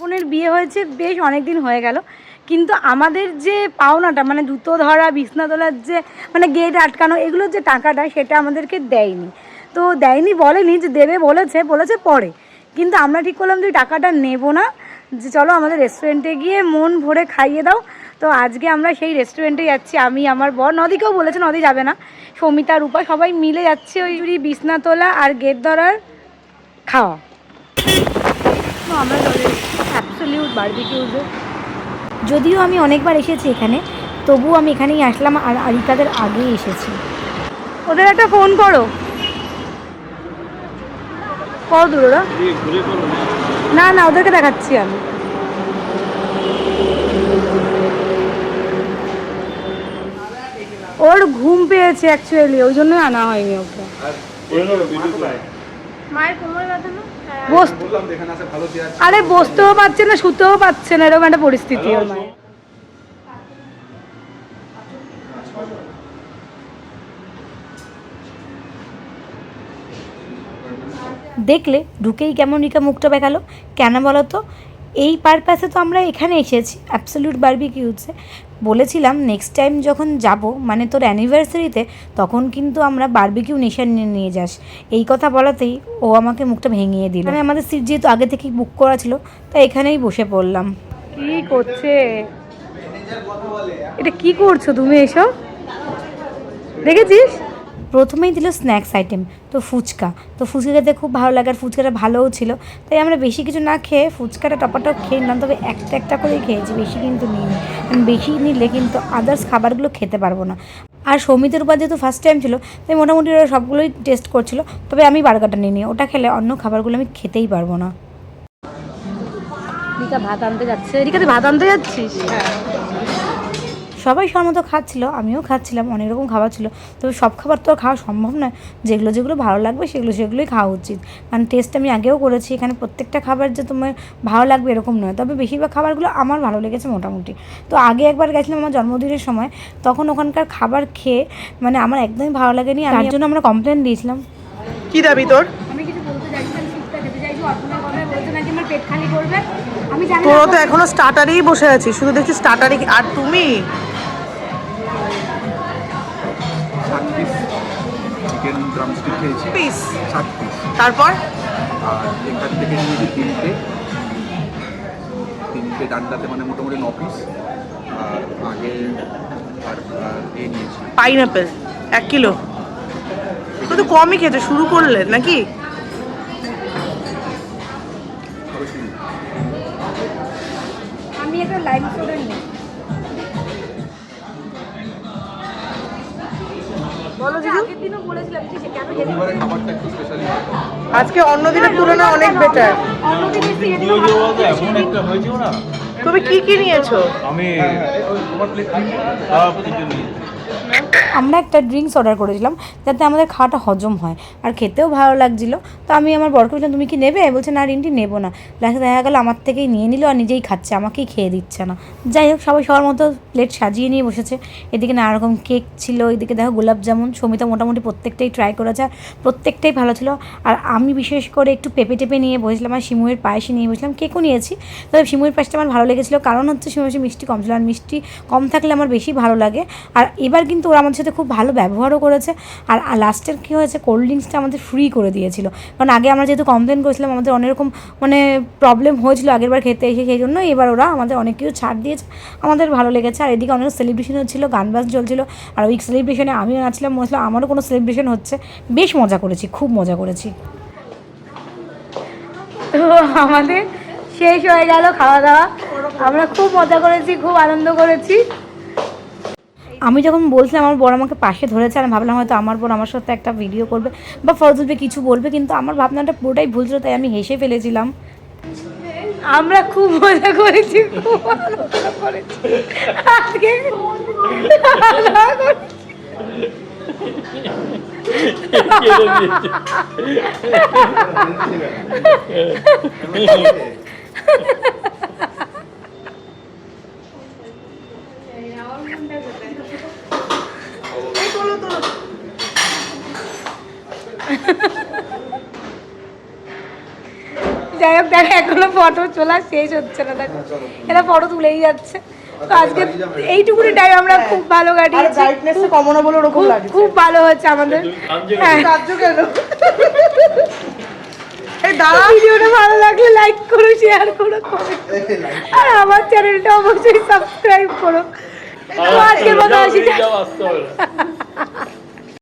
বোনের বিয়ে হয়েছে বেশ অনেক দিন হয়ে গেল কিন্তু আমাদের যে পাওনাটা মানে জুতো ধরা বিছনা তোলার যে মানে গেট আটকানো এগুলোর যে টাকাটা সেটা আমাদেরকে দেয়নি। তো দেয়নি বলেনি যে দেবে বলেছে বলেছে পরে। কিন্তু আমরা ঠিক করলাম যে টাকাটা নেব না। যে চলো আমাদের রেস্টুরেন্টে গিয়ে মন ভরে খাইয়ে দাও। তো আজকে আমরা সেই রেস্টুরেন্টে যাচ্ছি আমি আমার বর নদীকেও বলেছে নদী যাবে না। সমিতা রূপা সবাই মিলে যাচ্ছে ওই বিছনা তোলা আর গেট ধরার। খাওয়া তো আমরা চলে অ্যাবসলিউট বার্বিকিউজে যদিও আমি অনেকবার এসেছি এখানে তবুও আমি এখানেই আসলাম আর আরিকাদের আগেই এসেছি। ওদের একটা ফোন করো। কত দূর ওরা? করো না না ওদেরকে দেখাচ্ছি আমি। ওর ঘুম পেয়েছে অ্যাকচুয়ালি ওই জন্যই আনা হয়নি ওকে। মায়ের কোমর ব্যথা না? চেয়ার আরে বসতেও পারছে না শুতেও পারছে না এরকম একটা পরিস্থিতি ওর মায়ের দেখলে ঢুকেই কেমন রিকা মুখটা বেকালো কেন বলো তো? এই পারপাসে তো আমরা এখানে এসেছি অ্যাবসলিউট বারবিকিউজে বলেছিলাম নেক্সট টাইম যখন যাব মানে তোর অ্যানিভার্সারিতে তখন কিন্তু আমরা বারবিকিউ নেশান নিয়ে নিয়ে যাস। এই কথা বলাতেই ও আমাকে মুখটা ভেঙিয়ে দিল। মানে আমাদের সিট যেহেতু আগে থেকেই বুক করা ছিল, তাই এখানেই বসে পড়লাম। কি করছে? এটা কি করছ তুমি এসব? দেখেছিস? প্রথমেই দিল স্ন্যাক্স আইটেম তো ফুচকা। তো ফুচকা খেতে খুব ভালো লাগে আর ফুচকাটা ভালোও ছিল। তাই আমরা বেশি কিছু না খেয়ে ফুচকাটা টপাটপ খেয়ে নিলাম তবে একটা একটা করেই খেয়েছি বেশি কিন্তু নিইনি। কারণ বেশি নিলে কিন্তু আদার্স খাবারগুলো খেতে পারব না। আর সমিতের উপর যেহেতু ফার্স্ট টাইম ছিল তাই মোটামুটি ওরা সবগুলোই টেস্ট করছিল তবে আমি বার্গারটা নিয়ে নিই ওটা খেলে অন্য খাবারগুলো আমি খেতেই পারব না। রিকা ভাত আনতে যাচ্ছে। রিকা তুই ভাত আনতে যাচ্ছিস? সবাই সবার মতো খাচ্ছিল আমিও খাচ্ছিলাম অনেক রকম খাবার ছিল। তবে সব খাবার তো আর খাওয়া সম্ভব নয়। যেগুলো যেগুলো ভালো লাগবে সেগুলো সেগুলোই খাওয়া উচিত। কারণ টেস্ট আমি আগেও করেছি এখানে প্রত্যেকটা খাবার যে তোমার ভালো লাগবে এরকম নয়। তবে বেশিরভাগ খাবারগুলো আমার ভালো লেগেছে মোটামুটি। তো আগে একবার গেছিলাম আমার জন্মদিনের সময় তখন ওখানকার খাবার খেয়ে মানে আমার একদমই ভালো লাগেনি। আর তার জন্য আমরা কমপ্লেন দিয়েছিলাম। কি দাবি তোর? আমি কিছু বলতে চাইছিলাম শিখতে খেতে চাইছি অর্পণের কথা বলতে নাকি আমার পেট খালি করবে? আমি জানি তোরা তো এখনও স্টার্টারেই বসে আছিস শুধু দেখছি স্টার্টারই আর তুমি? খেয়েছি? পিস। ষাট পিস। তারপর? আর এখান থেকে নিয়েছি তিনটে। তিনটে ডান্ডাতে মানে মোটামুটি ন পিস। আর আগে আর আর এ নিয়েছি। পাইনাপেল এক কিলো। তো তো কমই খেতে শুরু করলে নাকি? আমি একটা লাইভ স্টুডেন্ট নেই। আজকে অন্য দিনের তুলনায় অনেক বেটার তুমি কি কি নিয়েছো? আমি তোমার প্লেট খারাপ কিছু নিয়েছি। আমরা একটা ড্রিঙ্কস অর্ডার করেছিলাম, যাতে আমাদের খাওয়াটা হজম হয় আর খেতেও ভালো লাগছিল। তো আমি আমার বরকে বললাম তুমি কি নেবে? বলছে, না রিন্টি, নেব না। লাস্টে দেখা গেলো, আমার থেকেই নিয়ে নিল আর নিজেই খাচ্ছে, আমাকেই খেয়ে দিচ্ছে না। যাই হোক, সবাই সবার মতো প্লেট সাজিয়ে নিয়ে বসেছে। এদিকে নানা রকম কেক ছিল, এদিকে দেখো গোলাপ জামুন, সমিতা মোটামুটি প্রত্যেকটাই ট্রাই করেছে, প্রত্যেকটাই ভালো ছিল। আর আমি বিশেষ করে একটু পেঁপে টেপে নিয়ে বসলাম আর শিমুয়ের পায়েসে নিয়ে বসলাম কেকও নিয়েছি। তবে শিমুয়ের পায়েসটা আমার ভালো লেগেছিলো, কারণ হচ্ছে শিমুয়ের মিষ্টি কম ছিল, আর মিষ্টি কম থাকলে আমার বেশি ভালো লাগে। আর এবার কিন্তু ওরা আমাদের সাথে খুব ভালো ব্যবহারও করেছে। আর লাস্টের কী হয়েছে? কোল্ড ড্রিঙ্কসটা আমাদের ফ্রি করে দিয়েছিল। কারণ আগে আমরা যেহেতু কমপ্লেন করেছিলাম, আমাদের অনেক রকম মানে প্রবলেম হয়েছিল আগেরবার খেতে এসে, সেই জন্য এবার ওরা আমাদের অনেক কিছু ছাড় দিয়েছে। আমাদের ভালো লেগেছে। আর এদিকে অনেক সেলিব্রেশন হচ্ছিল গান বাজ চলছিল। আর ওই সেলিব্রেশনে আমিও নাচলাম মনে আমারও কোনো সেলিব্রেশন হচ্ছে। বেশ মজা করেছি, খুব মজা করেছি। আমাদের শেষ হয়ে গেল খাওয়া দাওয়া। আমরা খুব মজা করেছি, খুব আনন্দ করেছি। আমি যখন বলছিলাম আমার বড় আমাকে পাশে ধরেছে আমি ভাবলাম হয়তো আমার বোন আমার সাথে একটা ভিডিও করবে বা ফটো তুলবে কিছু বলবে কিন্তু আমার ভাবনাটা পুরোটাই ভুল ছিল তাই আমি হেসে ফেলেছিলাম আমরা খুব মজা করেছি খুব আনন্দ করেছি আজকে খাওয়া-দাওয়া করেছি। কেড়ে নিয়েছে। যাই হোক দেখো এখনও ফটো তোলা শেষ হচ্ছে না দেখো। এরা ফটো তুলেই যাচ্ছে। তো আজকে এইটুকুনি টাইম আমরা খুব ভালো আর কাটিয়েছি। ব্রাইটনেস কমানো বলে ওরকম খুব লাগে খুব ভালো হচ্ছে আমাদের। হ্যাঁ। কেন এই দাঁড়া। ভিডিওটা ভালো লাগলে লাইক করো শেয়ার করো। আর আমার চ্যানেলটা অবশ্যই সাবস্ক্রাইব করো। তো আজকের মতো আসি যাও আসতে হবে না